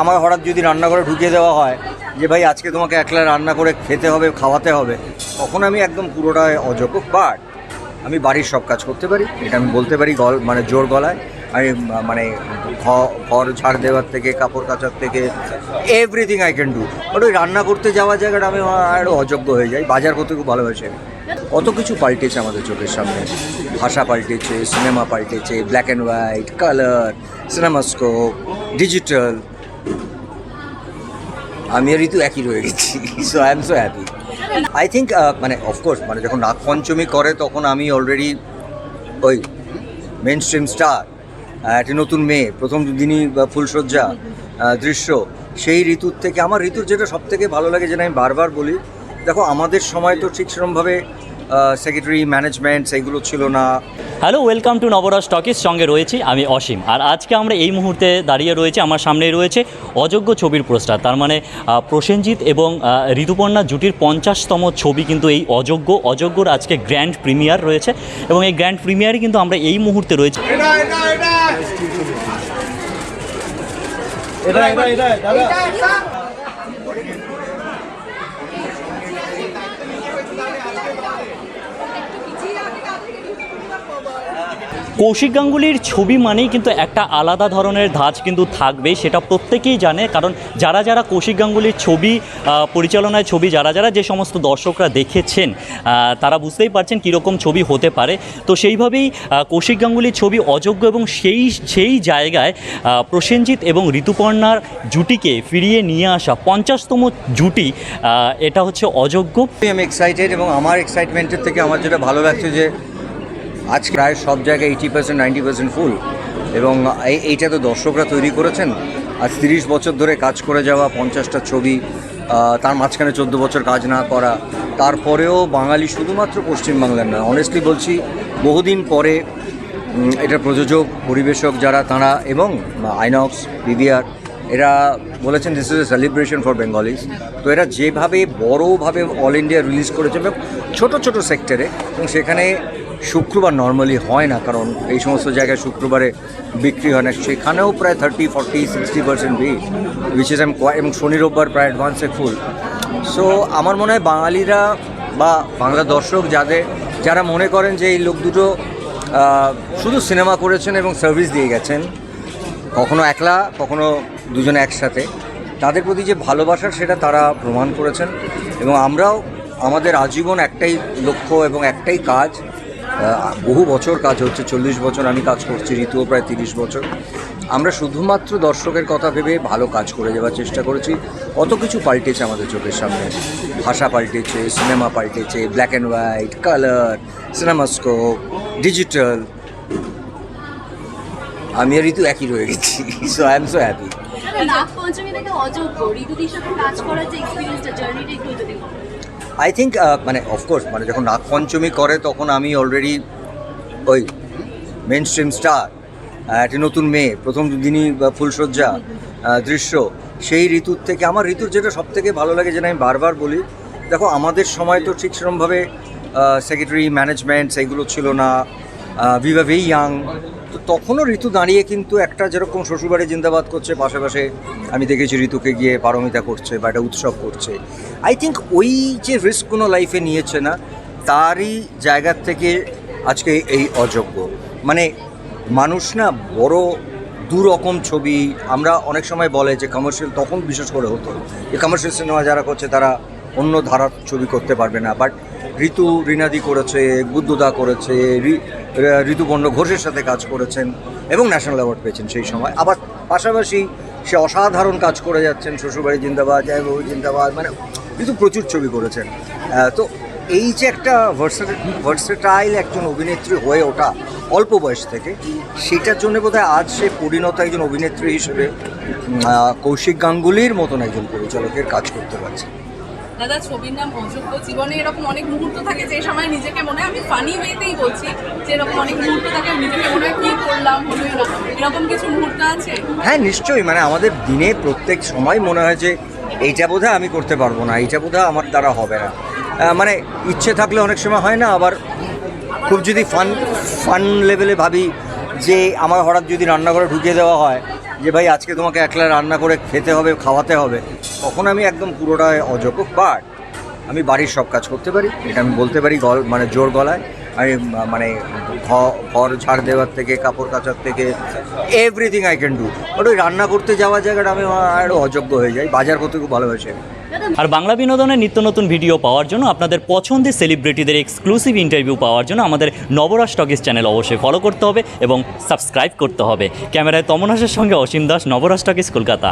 আমার হঠাৎ যদি রান্নাঘরে ঢুকিয়ে দেওয়া হয় যে ভাই, আজকে তোমাকে একলা রান্না করে খেতে হবে, খাওয়াতে হবে, তখন আমি একদম পুরোটাই অযোগ্য। বাট আমি বাড়ির সব কাজ করতে পারি, এটা আমি বলতে পারি গল মানে জোর গলায়। আমি মানে ঘর ঝাড় দেওয়ার থেকে, কাপড় কাচার থেকে everything I can do but ওই রান্না করতে যাওয়া জায়গাটা আমি আরও অযোগ্য হয়ে যাই, বাজার করতে খুব ভালোবাসি আমি। কত কিছু পাল্টেছে আমাদের চোখের সামনে। ভাষা পাল্টেছে cinema পাল্টেছে black and white colour cinemascope digital আমি আর ঋতু একই রয়ে গেছি। So I am so happy I think মানে অফকোর্স মানে যখন নাগ পঞ্চমী করে, তখন আমি অলরেডি ওই মেন স্ট্রিম স্টার একটি নতুন মেয়ে, প্রথম দিনই ফুলসজ্জা দৃশ্য, সেই ঋতুর থেকে আমার ঋতুর যেটা সব থেকে ভালো লাগে, যেটা আমি বারবার বলি, দেখো, আমাদের সময় তো ঠিক সেরকমভাবে সেক্রেটারি ম্যানেজমেন্ট সেইগুলো ছিল না। Hello welcome to Nabaraj talkies সঙ্গে রয়েছি আমি অসীম। আর আজকে আমরা এই মুহূর্তে দাঁড়িয়ে রয়েছে আমার সামনেই রয়েছে অযোগ্য ছবির পোস্টার তার মানে প্রসেনজিৎ এবং ঋতুপর্ণা জুটির পঞ্চাশতম ছবি কিন্তু এই অযোগ্য অযোগ্যর আজকে গ্র্যান্ড প্রিমিয়ার রয়েছে এবং এই গ্র্যান্ড প্রিমিয়ারই কিন্তু আমরা এই মুহূর্তে রয়েছে। কৌশিক গাঙ্গুলির ছবি মানেই কিন্তু একটা আলাদা ধরনের ধাঁচ কিন্তু থাকবে, সেটা প্রত্যেকেই জানে। কারণ যারা যারা কৌশিক গাঙ্গুলির ছবি পরিচালনায় ছবি, যারা যারা যে সমস্ত দর্শকরা দেখেছেন তারা বুঝতেই পারছেন কীরকম ছবি হতে পারে। তো সেইভাবেই কৌশিক গাঙ্গুলির ছবি অযোগ্য এবং সেই সেই জায়গায় প্রসেনজিৎ এবং ঋতুপর্ণার জুটিকে ফিরিয়ে নিয়ে আসা পঞ্চাশতম জুটি এটা হচ্ছে অযোগ্য। আমি এক্সাইটেড এবং আমার এক্সাইটমেন্টের থেকে আমার যেটা ভালো লাগছে যে আজ প্রায় সব জায়গায় eighty percent ninety percent full এবং এইটা তো দর্শকরা তৈরি করেছেন। আজ তিরিশ বছর ধরে কাজ করে যাওয়া পঞ্চাশটা ছবি তার মাঝখানে চোদ্দ বছর কাজ না করা। তারপরেও বাঙালি শুধুমাত্র পশ্চিমবাংলার নয় অনেস্টলি বলছি, বহুদিন পরে এটা প্রযোজক, পরিবেশক যারা, তাঁরা এবং আইনক্স পিভিআর এরা বলেছেন this is a celebration for Bengalis তো এরা যেভাবে বড়োভাবে অল ইন্ডিয়া রিলিজ করেছে, এবং ছোটো ছোটো সেক্টরে এবং সেখানে শুক্রবার নর্মালি হয় না, কারণ এই সমস্ত জায়গায় শুক্রবারে বিক্রি হয় না। সেখানেও প্রায় থার্টি ফর্টি সিক্সটি পার্সেন্ট ভিড় উইচ ইজ এম এবং শনি, রোববার প্রায় অ্যাডভান্সে ফুল সো আমার মনে হয় বাঙালিরা বা বাংলা দর্শক যাদের যারা মনে করেন যে এই লোক দুটো শুধু সিনেমা করেছেন এবং সার্ভিস দিয়ে গেছেন, কখনো একলা, কখনো দুজনে একসাথে, তাদের প্রতি যে ভালোবাসার সেটা তারা প্রমাণ করেছেন। এবং আমরাও আমাদের আজীবন একটাই লক্ষ্য এবং একটাই কাজ বহু বছর কাজ হচ্ছে, চল্লিশ বছর আমি কাজ করছি, ঋতুও প্রায় তিরিশ বছর। আমরা শুধুমাত্র দর্শকের কথা ভেবে ভালো কাজ করে যাওয়ার চেষ্টা করেছি। কত কিছু পাল্টেছে আমাদের চোখের সামনে। ভাষা পাল্টেছে, cinema পাল্টেছে black and white colour cinemascope digital আমি আর ঋতু একই রয়ে গেছি so I am so happy I think মানে অফকোর্স মানে যখন নাগ পঞ্চমী করে, তখন আমি অলরেডি ওই মেন স্ট্রিম স্টার একটি নতুন মেয়ে, প্রথম দিনই ফুলসজ্জা দৃশ্য, সেই ঋতুর থেকে, আমার ঋতুর যেটা সব থেকে ভালো লাগে, যেটা আমি বারবার বলি, দেখো, আমাদের সময় তো ঠিক সেরকমভাবে সেক্রেটারি ম্যানেজমেন্ট সেইগুলো ছিল না উই আর ভেরি ইয়াং তো তখনও ঋতু দাঁড়িয়ে কিন্তু একটা যেরকম শ্বশুরবাড়ি জিন্দাবাদ করছে, পাশাপাশি আমি দেখেছি ঋতুকে গিয়ে পারমিতা করছে বা একটা উৎসব করছে। আই থিঙ্ক ওই যে রিস্ক কোনো লাইফে নিয়েছে না, তারই জায়গার থেকে আজকে এই অযোগ্য। মানে মানুষ না বড় দু রকম ছবি, আমরা অনেক সময় বলে যে কমার্শিয়াল তখন বিশেষ করে হতো। যে কমার্শিয়াল সিনেমা যারা করছে তারা অন্য ধারার ছবি করতে পারবে না। বাট ঋতু, রিনাদি করেছে, বুদ্ধদা করেছে ঋতুপর্ণ ঘোষের সাথে কাজ করেছেন এবং ন্যাশনাল অ্যাওয়ার্ড পেয়েছেন সেই সময়। আবার পাশাপাশি সে অসাধারণ কাজ করে যাচ্ছেন শ্বশুরবাড়ি জিন্দাবাদ, জয়বাবু জিন্দাবাদ মানে কিন্তু প্রচুর ছবি করেছেন। তো এই যে একটা ভার্সেটাইল একজন অভিনেত্রী হয়ে ওঠা অল্প বয়স থেকে, সেটার জন্য বোধহয় আজ সে পরিণত একজন অভিনেত্রী হিসেবে কৌশিক গাঙ্গুলির মতন একজন পরিচালকের কাজ করতে পারছে। দাদা, ছবির নাম অযোগ্য। জীবনে এরকম অনেক মুহূর্ত থাকে যে সময় নিজেকে মনে হয় আমি ফানি ওয়েতেই বলছি, যে এরকম অনেক মুহূর্ত থাকে নিজেকে মনে হয় কি করলাম, হলো না এরকম কিছু মুহূর্ত আছে? হ্যাঁ নিশ্চয়ই। মানে আমাদের দিনে প্রত্যেক সময় মনে হয় যে এইটা বোধহয় আমি করতে পারব না, এইটা বোধহয় আমার দ্বারা হবে না। মানে ইচ্ছে থাকলে অনেক সময় হয় না, আবার খুব যদি ফান ফান লেভেলে ভাবি যে আমার হঠাৎ যদি রান্নাঘরে ঢুকিয়ে দেওয়া হয় যে ভাই, আজকে তোমাকে একলা রান্না করে খেতে হবে, খাওয়াতে হবে, তখন আমি একদম পুরোটা অযোগ্য। বাট আমি বাড়ির সব কাজ করতে পারি, এটা আমি বলতে পারি গল মানে জোর গলায়। আমি মানে ঘর ঝাড় দেওয়ার থেকে, কাপড় কাচার থেকে everything I can do but ওই রান্না করতে যাওয়ার জায়গাটা আমি আরও অযোগ্য হয়ে যাই, বাজার করতে খুব ভালোবাসি আর বাংলা বিনোদনের নিত্য নতুন ভিডিও পাওয়ার জন্য আপনাদের পছন্দের সেলিব্রিটিদের এক্সক্লুসিভ ইন্টারভিউ পাওয়ার জন্য আমাদের নবরাজ টকিস চ্যানেল অবশ্যই ফলো করতে হবে এবং সাবস্ক্রাইব করতে হবে। ক্যামেরায় তমন হাসের সঙ্গে অসীম দাস নবরাজ টকিস কলকাতা।